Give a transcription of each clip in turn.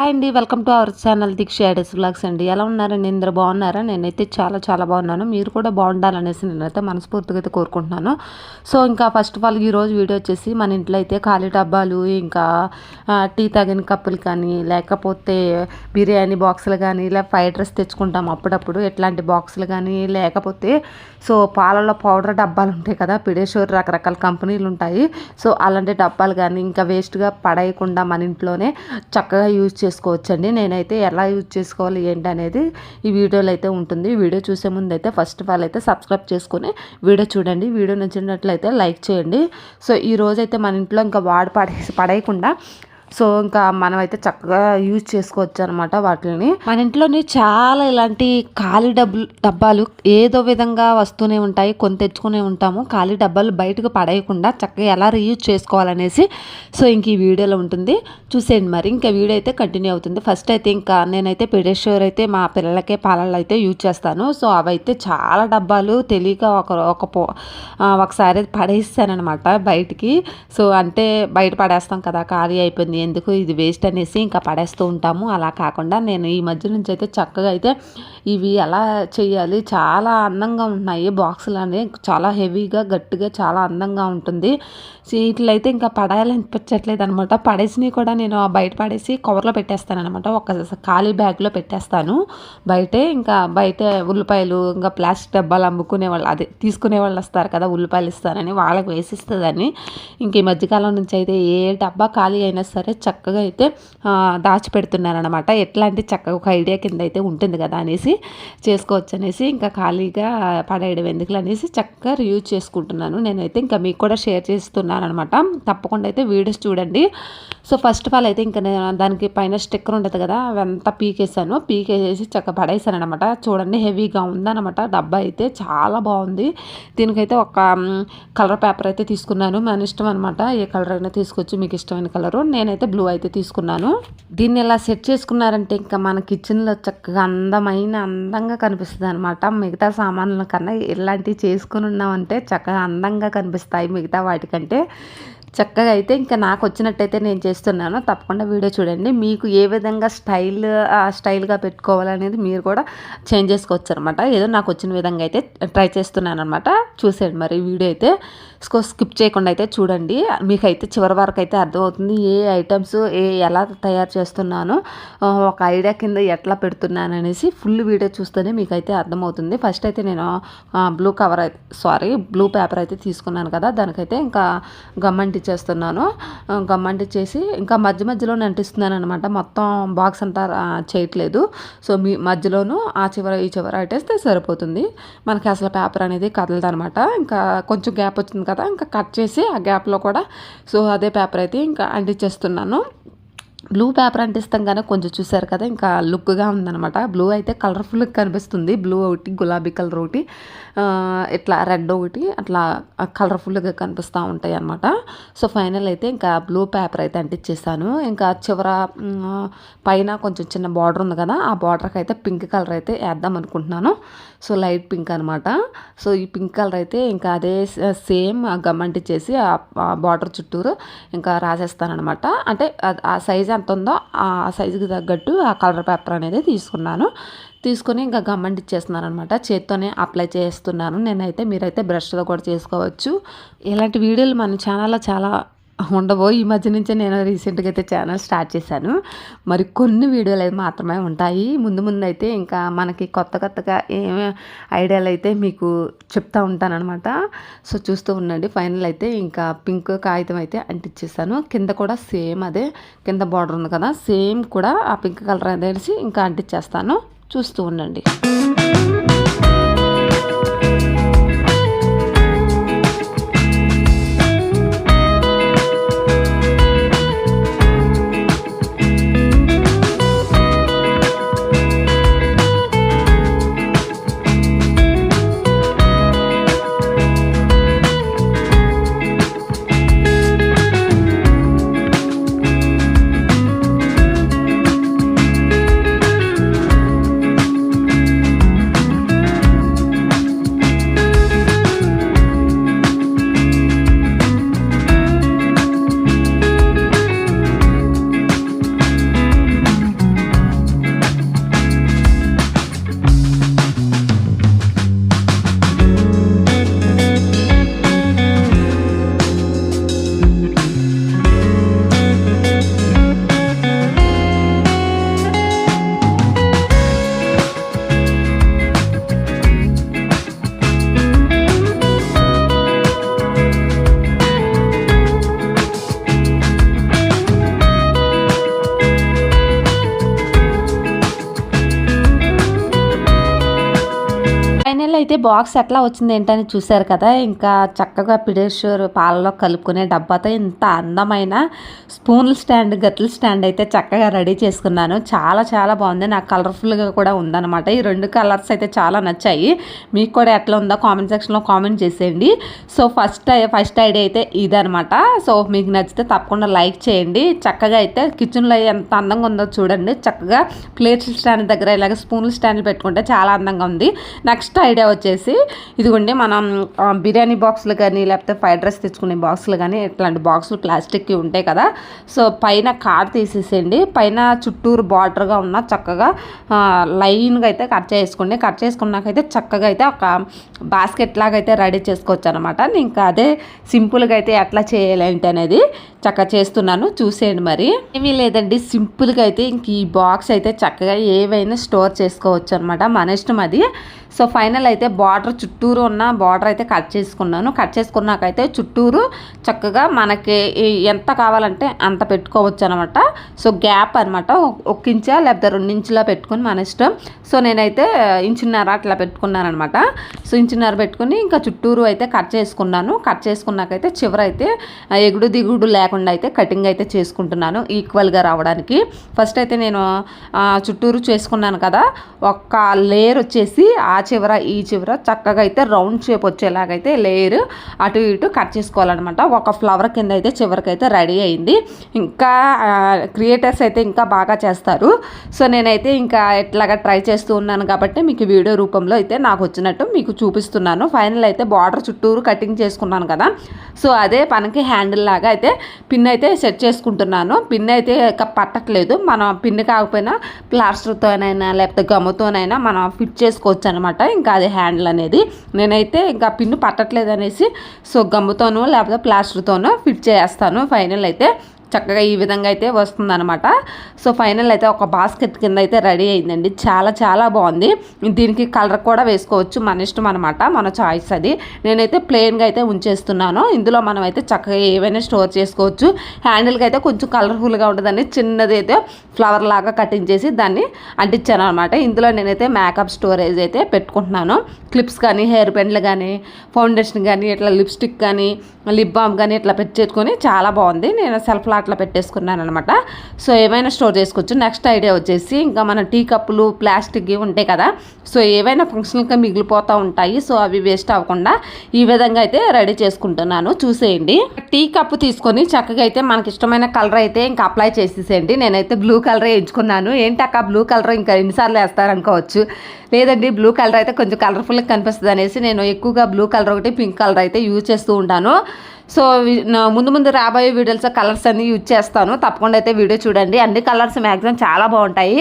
Hi అండి welcome to our channel Deeksha ideas blogs అండి. ఎలా ఉన్నారండి? ఇందరు బాగున్నారా? నేనైతే చాలా చాలా బాగున్నాను. మీరు కూడా బాగుండాలనేసి నేనైతే మనస్ఫూర్తిగా అయితే కోరుకుంటున్నాను. సో ఇంకా ఫస్ట్ ఆఫ్ ఆల్ ఈరోజు వీడియో వచ్చేసి మన ఇంట్లో అయితే ఖాళీ డబ్బాలు ఇంకా టీ తాగిన కప్పులు కానీ లేకపోతే బిర్యానీ బాక్సులు కానీ ఇలా ఫ్రైడ్ రైస్ తెచ్చుకుంటాం అప్పుడప్పుడు. ఎట్లాంటి బాక్సులు కానీ లేకపోతే సో పాలలో పౌడర్ డబ్బాలు ఉంటాయి కదా పిడేశ్వర్ రకరకాల కంపెనీలు ఉంటాయి. సో అలాంటి డబ్బాలు కానీ ఇంకా వేస్ట్గా పడేయకుండా మన ఇంట్లోనే చక్కగా యూజ్ చేసుకోవచ్చండి. నేనైతే ఎలా యూజ్ చేసుకోవాలి ఏంటి అనేది ఈ వీడియోలో అయితే ఉంటుంది. వీడియో చూసే ముందు అయితే ఫస్ట్ ఆఫ్ ఆల్ అయితే సబ్స్క్రైబ్ చేసుకుని వీడియో చూడండి. వీడియో నచ్చినట్లయితే లైక్ చేయండి. సో ఈ రోజైతే మన ఇంట్లో ఇంకా వాడు పడేసి పడేయకుండా సో ఇంకా మనం అయితే చక్కగా యూజ్ చేసుకోవచ్చు అనమాట వాటిని మన ఇంట్లోని చాలా ఇలాంటి ఖాళీ డబ్బులు డబ్బాలు ఏదో విధంగా వస్తూనే ఉంటాయి కొని తెచ్చుకునే ఉంటాము. ఖాళీ డబ్బాలు బయటకు పడేయకుండా చక్కగా ఎలా రీయూజ్ చేసుకోవాలనేసి సో ఇంక ఈ వీడియోలో ఉంటుంది. చూసేయండి మరి. ఇంకా వీడియో అయితే కంటిన్యూ అవుతుంది. ఫస్ట్ అయితే ఇంకా నేనైతే పెడేశ్వర్ అయితే మా పిల్లలకే పాలల్లో అయితే యూజ్ చేస్తాను. సో అవైతే చాలా డబ్బాలు తెలియక ఒక ఒక పో ఒకసారి పడేస్తానమాట బయటికి. సో అంటే బయట పడేస్తాం కదా ఖాళీ అయిపోయింది ఎందుకు ఇది వేస్ట్ అనేసి ఇంకా పడేస్తూ ఉంటాము. అలా కాకుండా నేను ఈ మధ్య నుంచి అయితే చక్కగా అయితే ఇవి ఎలా చేయాలి చాలా అందంగా ఉన్నాయి. బాక్సులు అనేవి చాలా హెవీగా గట్టిగా చాలా అందంగా ఉంటుంది. సీట్లు ఇంకా పడాలనిపించట్లేదు అనమాట పడేసినవి కూడా నేను బయట పడేసి కవర్లో పెట్టేస్తాను అనమాట ఒక ఖాళీ బ్యాగ్లో పెట్టేస్తాను. బయటే ఇంకా బయట ఉల్లిపాయలు ఇంకా ప్లాస్టిక్ డబ్బాలు అమ్ముకునే వాళ్ళు అదే తీసుకునే వాళ్ళు వస్తారు కదా ఉల్లిపాయలు ఇస్తారని వాళ్ళకి వేసిస్తుందని. ఇంక ఈ మధ్యకాలం నుంచి అయితే ఏ డబ్బా ఖాళీ అయినా సరే చక్కగా అయితే దాచిపెడుతున్నారనమాట అనమాట ఎట్లాంటి చక్కగా ఒక ఐడియా కింద అయితే ఉంటుంది కదా అనేసి చేసుకోవచ్చు అనేసి ఇంకా ఖాళీగా పడేయడం ఎందుకులు అనేసి చక్కగా రియూజ్ చేసుకుంటున్నాను. నేనైతే ఇంకా మీకు కూడా షేర్ చేస్తున్నాను అనమాట తప్పకుండా అయితే వీడియోస్ చూడండి. సో ఫస్ట్ ఆఫ్ ఆల్ అయితే ఇంకా నేను దానికి పైన స్టిక్కర్ ఉంటుంది కదా అవంతా పీకేసాను పీకేసి చక్క పడేసాను అనమాట చూడండి హెవీగా ఉందనమాట డబ్బా అయితే చాలా బాగుంది. దీనికైతే ఒక కలర్ పేపర్ అయితే తీసుకున్నాను. మన ఇష్టం అనమాట ఏ కలర్ అయినా తీసుకొచ్చి మీకు ఇష్టమైన కలరు. నేనైతే బ్లూ అయితే తీసుకున్నాను. దీన్ని ఇలా సెట్ చేసుకున్నారంటే ఇంకా మన కిచెన్లో చక్కగా అందమైన అందంగా కనిపిస్తుంది అనమాట మిగతా సామాన్ల కన్నా ఇలాంటివి చేసుకుని ఉన్నామంటే చక్కగా అందంగా కనిపిస్తాయి మిగతా వాటికంటే. చక్కగా అయితే ఇంకా నాకు వచ్చినట్టయితే నేను చేస్తున్నాను. తప్పకుండా వీడియో చూడండి. మీకు ఏ విధంగా స్టైల్ స్టైల్గా పెట్టుకోవాలనేది మీరు కూడా చేంజ్ చేసుకోవచ్చు అనమాట ఏదో నాకు వచ్చిన విధంగా అయితే ట్రై చేస్తున్నాను అనమాట చూసేయండి మరి వీడియో అయితే. స్కిప్ చేయకుండా అయితే చూడండి. మీకైతే చివరి వరకు అయితే అర్థమవుతుంది ఏ ఐటమ్స్ ఏ ఎలా తయారు చేస్తున్నానో ఒక ఐడియా కింద ఎట్లా పెడుతున్నాను అనేసి ఫుల్ వీడియో చూస్తేనే మీకైతే అర్థమవుతుంది. ఫస్ట్ అయితే నేను బ్లూ కవర్ అయితే సారీ బ్లూ పేపర్ అయితే తీసుకున్నాను కదా దానికైతే ఇంకా గమ్మంటి చేస్తున్నాను గమ్మంటి చేసి ఇంకా మధ్య మధ్యలో అంటిస్తున్నాను అనమాట మొత్తం బాక్స్ అంతా చేయట్లేదు. సో మీ మధ్యలోనూ ఆ చివర ఈ చివర అట్టేస్తే సరిపోతుంది. మనకి అసలు పేపర్ అనేది కదలదు అనమాట ఇంకా కొంచెం గ్యాప్ వచ్చింది కదా ఇంకా కట్ చేసి ఆ గ్యాప్లో కూడా. సో అదే పేపర్ అయితే ఇంకా అంటించేస్తున్నాను బ్లూ పేపర్ అంటిస్తాం కానీ కొంచెం చూసారు కదా ఇంకా లుక్గా ఉందనమాట బ్లూ అయితే కలర్ఫుల్గా కనిపిస్తుంది. బ్లూ ఒకటి గులాబీ కలర్ ఒకటి. ఇట్లా రెడ్ ఒకటి అట్లా కలర్ఫుల్గా కనిపిస్తూ ఉంటాయి అనమాట సో ఫైనల్ అయితే ఇంకా బ్లూ పేపర్ అయితే అంటించేసాను ఇంకా చివర పైన కొంచెం చిన్న బార్డర్ ఉంది కదా ఆ బార్డర్కి అయితే పింక్ కలర్ అయితే వేద్దాం అనుకుంటున్నాను. సో లైట్ పింక్ అనమాట సో ఈ పింక్ కలర్ అయితే ఇంకా అదే సేమ్ గమ్ అంటించేసి ఆ బార్డర్ చుట్టూరు ఇంకా రాసేస్తానమాట అంటే ఆ సైజ్ ఎంత ఉందో ఆ సైజుకి తగ్గట్టు ఆ కలర్ పేపర్ అనేది తీసుకున్నాను. తీసుకొని ఇంకా గమ్మంటి ఇచ్చేస్తున్నాను అనమాట చేత్తోనే అప్లై చేస్తున్నాను. నేనైతే మీరైతే బ్రష్తో కూడా చేసుకోవచ్చు. ఇలాంటి వీడియోలు మన ఛానల్లో చాలా ఉండబో ఈ మధ్య నుంచే నేను రీసెంట్గా అయితే ఛానల్ స్టార్ట్ చేశాను. మరి కొన్ని వీడియోలు అయితే మాత్రమే ఉంటాయి. ముందు ముందు అయితే ఇంకా మనకి కొత్త కొత్తగా ఏమి ఐడియాలు అయితే మీకు చెప్తా ఉంటానమాట సో చూస్తూ ఉండండి. ఫైనల్ అయితే ఇంకా పింక్ కాగితం అయితే అంటించేసాను కింద కూడా సేమ్ అదే. కింద బార్డర్ ఉంది కదా. సేమ్ కూడా ఆ పింక్ కలర్ అనేసి ఇంకా అంటించేస్తాను చూస్తూ ఉండండి. అయితే బాక్స్ ఎట్లా వచ్చింది ఏంటని చూశారు కదా ఇంకా చక్కగా పిడేశ్వర్ పాలలో కలుపుకునే డబ్బాతో ఇంత అందమైన స్పూన్ల స్టాండ్ గట్ల స్టాండ్ అయితే చక్కగా రెడీ చేసుకున్నాను. చాలా చాలా బాగుంది. నాకు కలర్ఫుల్గా కూడా ఉందన్నమాట. ఈ రెండు కలర్స్ అయితే చాలా నచ్చాయి. మీకు కూడా ఎట్లా ఉందో కామెంట్ సెక్షన్లో కామెంట్ చేసేయండి. సో ఫస్ట్ ఫస్ట్ ఐడియా అయితే ఇదనమాట సో మీకు నచ్చితే తప్పకుండా లైక్ చేయండి. చక్కగా అయితే కిచెన్లో ఎంత అందంగా ఉందో చూడండి. చక్కగా ప్లేట్స్ స్టాండ్ దగ్గర ఇలాగ స్పూన్ల స్టాండ్ పెట్టుకుంటే చాలా అందంగా ఉంది. నెక్స్ట్ ఐడియా వచ్చేసి ఇదిగోండి మనం బిర్యానీ బాక్సులు కానీ లేకపోతే ఫ్రైడ్ రైస్ తెచ్చుకునే బాక్సులు కానీ ఇట్లాంటి బాక్సులు ప్లాస్టిక్కి ఉంటాయి కదా. సో పైన కార్ తీసేసేయండి. పైన చుట్టూరు బార్డర్గా ఉన్న చక్కగా లైన్గా అయితే కట్ చేసుకోండి. కట్ చేసుకున్నాకైతే చక్కగా అయితే ఒక బాస్కెట్ లాగా అయితే రెడీ చేసుకోవచ్చు అనమాట ఇంకా అదే సింపుల్గా అయితే ఎట్లా చేయాలంటే అనేది చక్కగా చేస్తున్నాను. చూసేయండి మరి. ఏమీ లేదండి. సింపుల్గా అయితే ఇంక ఈ బాక్స్ అయితే చక్కగా ఏవైనా స్టోర్ చేసుకోవచ్చు అనమాట మన ఇష్టం అది. సో ఫైనల్ అయితే బార్డర్ చుట్టూరు ఉన్న బార్డర్ అయితే కట్ చేసుకున్నాను. కట్ చేసుకున్నాకైతే చుట్టూరు చక్కగా మనకి ఎంత కావాలంటే అంత పెట్టుకోవచ్చు అనమాట సో గ్యాప్ అనమాట ఒక ఇంచా లేకపోతే రెండు ఇంచులా పెట్టుకుని మన ఇష్టం. సో నేనైతే ఇంచున్నర అట్లా పెట్టుకున్నాను అనమాట సో ఇంచున్నర పెట్టుకుని ఇంకా చుట్టూరు అయితే కట్ చేసుకున్నాను. కట్ చేసుకున్నాకైతే చివరైతే ఎగుడు దిగుడు లేకుండా అయితే కటింగ్ అయితే చేసుకుంటున్నాను ఈక్వల్గా రావడానికి. ఫస్ట్ అయితే నేను చుట్టూరు చేసుకున్నాను కదా ఒక్క లేయర్ వచ్చేసి ఆ చివర ఈ చివర చక్కగా అయితే రౌండ్ షేప్ వచ్చేలాగైతే లేయర్ అటు ఇటు కట్ చేసుకోవాలన్నమాట. ఒక ఫ్లవర్ కింద అయితే చివరికైతే రెడీ అయింది. ఇంకా క్రియేటర్స్ అయితే ఇంకా బాగా చేస్తారు. సో నేనైతే ఇంకా ఎట్లాగా ట్రై చేస్తూ ఉన్నాను కాబట్టి మీకు వీడియో రూపంలో అయితే నాకు వచ్చినట్టు మీకు చూపిస్తున్నాను. ఫైనల్ అయితే బార్డర్ చుట్టూరు కటింగ్ చేసుకున్నాను కదా. సో అదే పనికి హ్యాండిల్ లాగా అయితే పిన్ అయితే సెట్ చేసుకుంటున్నాను. పిన్ అయితే పట్టట్లేదు. మనం పిన్ కాకపోయినా ప్లాస్టర్తోనైనా లేకపోతే గమ్ముతోనైనా మనం ఫిట్ చేసుకోవచ్చు అనమాట ఇంకా అది హ్యాండిల్ అనేది నేనైతే ఇంకా పిన్ పట్టట్లేదు అనేసి సో గమ్ముతోనో లేకపోతే ప్లాస్టర్తోనో ఫిట్ చేస్తాను. ఫైనల్ అయితే చక్కగా ఈ విధంగా అయితే వస్తుందన్నమాట. సో ఫైనల్ అయితే ఒక బాస్కెట్ కింద అయితే రెడీ అయిందండి. చాలా చాలా బాగుంది. దీనికి కలర్ కూడా వేసుకోవచ్చు. మన ఇష్టం అనమాట మన చాయిస్ అది. నేనైతే ప్లెయిన్గా అయితే ఉంచేస్తున్నాను. ఇందులో మనం అయితే చక్కగా ఏవైనా స్టోర్ చేసుకోవచ్చు. హ్యాండిల్కి అయితే కొంచెం కలర్ఫుల్గా ఉంటుందండి. చిన్నది అయితే ఫ్లవర్ లాగా కటింగ్ చేసి దాన్ని అంటించాను అనమాట ఇందులో నేనైతే మేకప్ స్టోరేజ్ అయితే పెట్టుకుంటున్నాను. క్లిప్స్ కానీ హెయిర్ పెన్లు కానీ ఫౌండేషన్ కానీ ఇట్లా లిప్స్టిక్ కానీ లిప్ బామ్ కానీ ఇట్లా పెట్టేసుకొని చాలా బాగుంది. నేను సెల్ఫ్లో అట్లా పెట్టేసుకున్నాను అనమాట సో ఏమైనా స్టోర్ చేసుకోవచ్చు. నెక్స్ట్ ఐడియా వచ్చేసి ఇంకా మన టీ కప్పులు ప్లాస్టిక్ ఉంటాయి కదా. సో ఏవైనా ఫంక్షన్గా మిగిలిపోతూ ఉంటాయి. సో అవి వేస్ట్ అవ్వకుండా ఈ విధంగా అయితే రెడీ చేసుకుంటున్నాను. చూసేయండి. టీ కప్పు తీసుకొని చక్కగా అయితే మనకి ఇష్టమైన కలర్ అయితే ఇంకా అప్లై చేసేసేయండి. నేనైతే బ్లూ కలర్ ఎంచుకున్నాను. ఏంటి అక్క బ్లూ కలర్ ఇంకా ఎన్నిసార్లు వేస్తారనుకోవచ్చు లేదండి బ్లూ కలర్ అయితే కొంచెం మనకు కనిపిస్తుంది అనేసి నేను ఎక్కువగా బ్లూ కలర్ ఒకటి పింక్ కలర్ అయితే యూజ్ చేస్తూ ఉంటాను. సో ముందు ముందు రాబోయే వీడియోస్ కలర్స్ అన్ని యూజ్ చేస్తాను. తప్పకుండా అయితే వీడియో చూడండి. అన్ని కలర్స్ మ్యాక్సిమం చాలా బాగుంటాయి.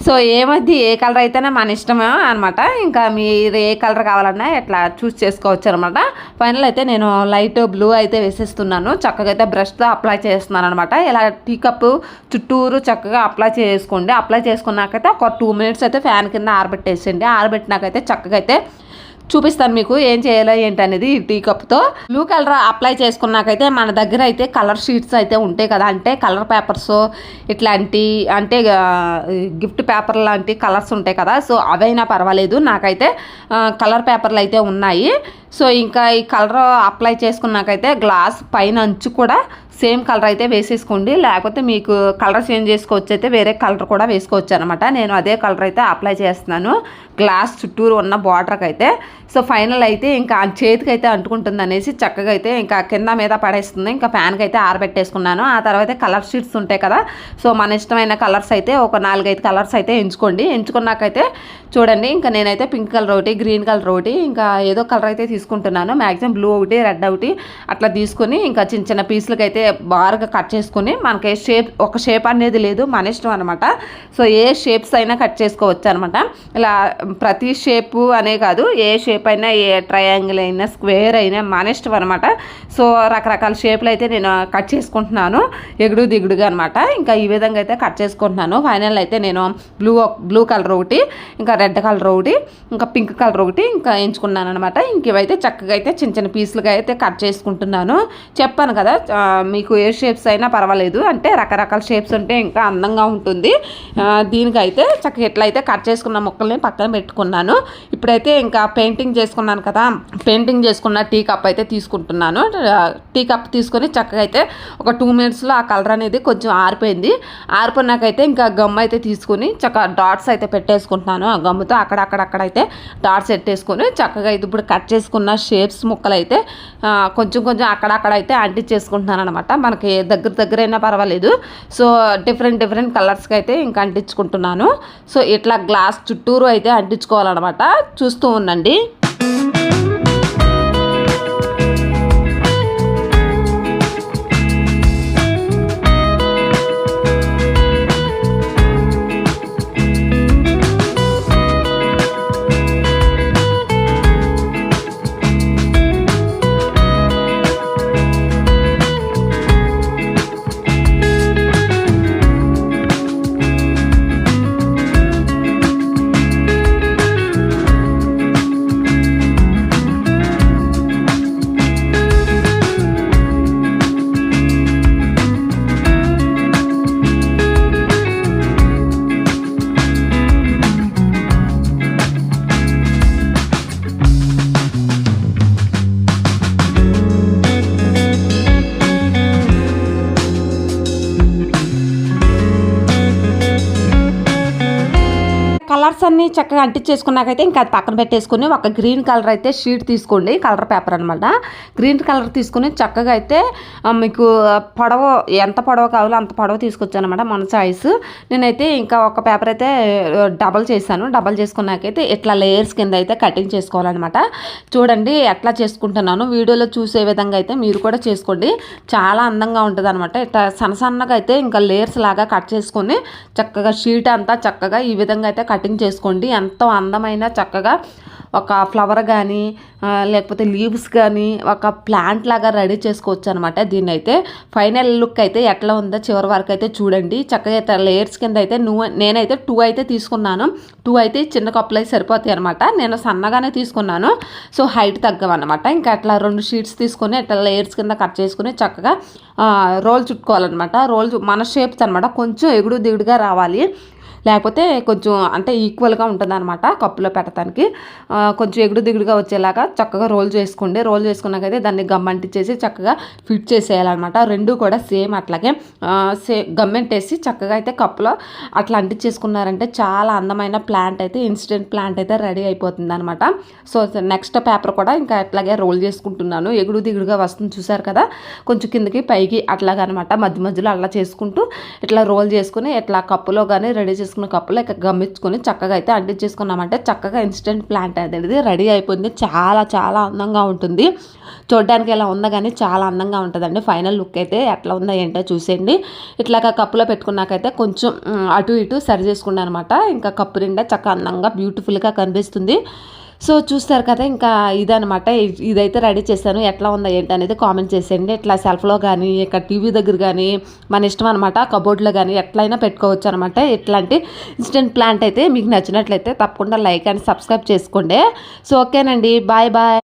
సో ఏమద్ది ఏ కలర్ అయితేనే మన ఇష్టమే అనమాట ఇంకా మీరు ఏ కలర్ కావాలన్నా ఇట్లా చూస్ చేసుకోవచ్చు అనమాట ఫైనల్ అయితే నేను లైట్ బ్లూ అయితే వేసేస్తున్నాను. చక్కగా అయితే బ్రష్తో అప్లై చేస్తున్నాను అనమాట ఇలా టీ కప్ చుట్టూరు చక్కగా అప్లై చేసుకోండి. అప్లై చేసుకున్నాకైతే ఒక టూ మినిట్స్ అయితే ఫ్యాన్ కింద ఆరబెట్టేసండి ఆరబెట్టినాకైతే చక్కగా అయితే చూపిస్తాను మీకు ఏం చేయాలో ఏంటి అనేది టీ కప్తో బ్లూ కలర్ అప్లై చేసుకున్నాకైతే మన దగ్గర అయితే కలర్ షీట్స్ అయితే ఉంటాయి కదా. అంటే కలర్ పేపర్స్ ఇట్లాంటి అంటే గిఫ్ట్ పేపర్ లాంటి కలర్స్ ఉంటాయి కదా. సో అవైనా పర్వాలేదు. నాకైతే కలర్ పేపర్లు అయితే ఉన్నాయి. సో ఇంకా ఈ కలర్ అప్లై చేసుకున్నాకైతే గ్లాస్ పైన అంచు కూడా సేమ్ కలర్ అయితే వేసేసుకోండి. లేకపోతే మీకు కలర్ చేంజ్ చేసుకోవచ్చు అయితే వేరే కలర్ కూడా వేసుకోవచ్చు అనమాట నేను అదే కలర్ అయితే అప్లై చేస్తున్నాను. గ్లాస్ చుట్టూరు ఉన్న బార్డర్కి అయితే సో ఫైనల్ అయితే ఇంకా ఆ చేతికి అయితే అంటుకుంటుంది అనేసి చక్కగా అయితే ఇంకా కింద మీద పడేస్తుంది. ఇంకా ఫ్యాన్కి అయితే ఆరబెట్టేసుకున్నాను. ఆ తర్వాత కలర్ షీట్స్ ఉంటాయి కదా. సో మన ఇష్టమైన కలర్స్ అయితే ఒక నాలుగైదు కలర్స్ అయితే ఎంచుకోండి. ఎంచుకున్నాకైతే చూడండి. ఇంకా నేనైతే పింక్ కలర్ ఒకటి గ్రీన్ కలర్ ఒకటి ఇంకా ఏదో కలర్ అయితే తీసుకుంటున్నాను. మ్యాక్సిమం బ్లూ ఒకటి రెడ్ ఒకటి అట్లా తీసుకొని ఇంకా చిన్న చిన్న పీసులకి అయితే బాగా కట్ చేసుకుని మనకి షేప్ ఒక షేప్ అనేది లేదు. మన ఇష్టం అనమాట సో ఏ షేప్స్ అయినా కట్ చేసుకోవచ్చు అనమాట ఇలా ప్రతి షేపు అనే కాదు ఏ షేప్ అయినా ఏ ట్రయాంగిల్ అయినా స్క్వేర్ అయినా మన ఇష్టం అనమాట సో రకరకాల షేప్లు అయితే నేను కట్ చేసుకుంటున్నాను. ఎగుడు దిగుడుగా అనమాట ఇంకా ఈ విధంగా అయితే కట్ చేసుకుంటున్నాను. ఫైనల్ అయితే నేను బ్లూ బ్లూ కలర్ ఒకటి ఇంకా రెడ్ కలర్ ఒకటి ఇంకా పింక్ కలర్ ఒకటి ఇంకా ఎంచుకున్నాను అనమాట ఇంక ఇవైతే చక్కగా అయితే చిన్న చిన్న పీసులుగా అయితే కట్ చేసుకుంటున్నాను. చెప్పాను కదా మీకు ఏ షేప్స్ అయినా పర్వాలేదు. అంటే రకరకాల షేప్స్ ఉంటే ఇంకా అందంగా ఉంటుంది. దీనికైతే చక్కగా ఎట్లయితే కట్ చేసుకున్న మొక్కల్ని పక్కన పెట్టుకున్నాను. ఇప్పుడైతే ఇంకా పెయింటింగ్ చేసుకున్నాను కదా పెయింటింగ్ చేసుకున్న టీ కప్ అయితే తీసుకుంటున్నాను. టీ కప్ తీసుకొని చక్కగా అయితే ఒక టూ మినిట్స్లో ఆ కలర్ అనేది కొంచెం ఆరిపోయింది. ఆరిపోయినాకైతే ఇంకా గమ్ అయితే తీసుకుని చక్కగా డాట్స్ అయితే పెట్టేసుకుంటున్నాను. ఆ గమ్ముతో అక్కడక్కడక్కడైతే డాట్స్ పెట్టేసుకొని చక్కగా ఇది ఇప్పుడు కట్ చేసుకున్న షేప్స్ ముక్కలు అయితే కొంచెం కొంచెం అక్కడక్కడ అయితే అంటించేసుకుంటున్నాను అనమాట. మనకి దగ్గర దగ్గరైనా పర్వాలేదు. సో డిఫరెంట్ డిఫరెంట్ కలర్స్కి అయితే ఇంకా అంటించుకుంటున్నాను. సో ఇట్లా గ్లాస్ చుట్టూరు అయితే అంటించుకోవాలన్నమాట. చూస్తూ ఉండండి. కలర్స్ అన్నీ చక్కగా అంటించేసుకున్నాకైతే ఇంకా అది పక్కన పెట్టేసుకుని ఒక గ్రీన్ కలర్ అయితే షీట్ తీసుకోండి కలర్ పేపర్ అనమాట గ్రీన్ కలర్ తీసుకుని చక్కగా అయితే మీకు పొడవ ఎంత పొడవ కావాలో అంత పొడవ తీసుకొచ్చాను అనమాట మన చాయిస్ నేనైతే ఇంకా ఒక పేపర్ అయితే డబల్ చేశాను. డబల్ చేసుకున్నాకైతే ఇట్లా లేయర్స్ కింద అయితే కటింగ్ చేసుకోవాలన్నమాట. చూడండి ఎట్లా చేసుకుంటున్నాను. వీడియోలో చూసే విధంగా అయితే మీరు కూడా చేసుకోండి. చాలా అందంగా ఉంటుంది అనమాట ఇట్లా సన్న సన్నగా అయితే ఇంకా లేయర్స్ లాగా కట్ చేసుకొని చక్కగా షీట్ అంతా చక్కగా ఈ విధంగా అయితే కటింగ్ కటింగ్ చేసుకోండి. ఎంతో అందమైన చక్కగా ఒక ఫ్లవర్ కానీ లేకపోతే లీవ్స్ కానీ ఒక ప్లాంట్ లాగా రెడీ చేసుకోవచ్చు అనమాట దీన్ని అయితే ఫైనల్ లుక్ అయితే ఎట్లా ఉందో చివరి వరకు అయితే చూడండి. చక్కగా అయితే లేయర్స్ కింద అయితే నువ్వు నేనైతే టూ అయితే తీసుకున్నాను. టూ అయితే చిన్న కప్పులు అయితే సరిపోతాయి అనమాట నేను సన్నగానే తీసుకున్నాను. సో హైట్ తగ్గవన్నమాట. ఇంకా అట్లా రెండు షీట్స్ తీసుకొని అట్లా లేయర్స్ కింద కట్ చేసుకుని చక్కగా రోల్ చుట్టుకోవాలన్నమాట. రోల్ మన షేప్స్ అనమాట కొంచెం ఎగుడు దిగుడుగా రావాలి. లేకపోతే కొంచెం అంటే ఈక్వల్గా ఉంటుంది అనమాట కప్పులో పెట్టడానికి కొంచెం ఎగుడు దిగుడుగా వచ్చేలాగా చక్కగా రోల్ చేసుకోండి. రోల్ చేసుకున్నాకైతే దాన్ని గమ్మంటించేసి చక్కగా ఫిట్ చేసేయాలన్నమాట. రెండు కూడా సేమ్ అట్లాగే సే గమ్మెంటేసి చక్కగా అయితే కప్పులో అట్లా అంటించేసుకున్నారంటే చాలా అందమైన ప్లాంట్ అయితే ఇన్స్టెంట్ ప్లాంట్ అయితే రెడీ అయిపోతుంది అనమాట సో నెక్స్ట్ పేపర్ కూడా ఇంకా అట్లాగే రోల్ చేసుకుంటున్నాను. ఎగుడు దిగుడుగా వస్తుంది చూసారు కదా? కొంచెం కిందకి పైకి అట్లాగా అనమాట మధ్య మధ్యలో అలా చేసుకుంటూ ఇట్లా రోల్ చేసుకుని ఇట్లా కప్పులో కానీ రెడీ చేసుకుని చేసుకున్న కప్పులో ఇక గమ్మించుకొని చక్కగా అయితే అంటించేసుకున్నామంటే చక్కగా ఇన్స్టెంట్ ప్లాంట్ అనేది రెడీ అయిపోయింది. చాలా చాలా అందంగా ఉంటుంది. చూడడానికి ఎలా ఉందా కానీ చాలా అందంగా ఉంటుందండి. ఫైనల్ లుక్ అయితే ఎట్లా ఉందో ఏంటో చూసేయండి. ఇట్లాగా కప్పులో పెట్టుకున్నాకైతే కొంచెం అటు ఇటు సరి చేసుకున్నాను అనమాట ఇంకా కప్పు నిండా చక్కగా అందంగా బ్యూటిఫుల్గా కనిపిస్తుంది. సో చూస్తారు కదా ఇంకా ఇదనమాట ఇదైతే రెడీ చేశాను. ఎట్లా ఉందా ఏంటి అనేది కామెంట్ చేసేయండి. ఇట్లా సెల్ఫ్లో కానీ ఇక్కడ టీవీ దగ్గర కానీ మన ఇష్టం అనమాట కబోర్డ్లో కానీ ఎట్లయినా పెట్టుకోవచ్చు అనమాట ఇట్లాంటి ఇన్స్టెంట్ ప్లాంట్ అయితే మీకు నచ్చినట్లయితే తప్పకుండా లైక్ అండ్ సబ్స్క్రైబ్ చేసుకోండి. సో ఓకేనండి. Bye bye.